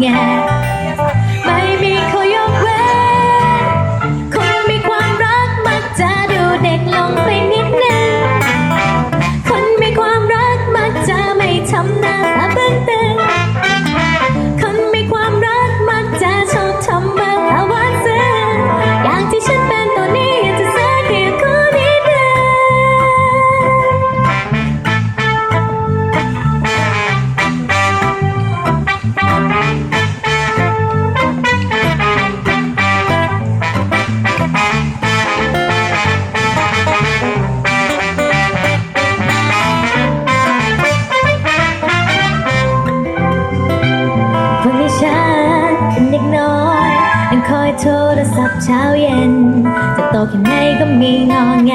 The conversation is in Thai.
yeah. ยังคอยโทรศัพท์เช้าเย็น จะโตแค่ไหนก็มีงองแง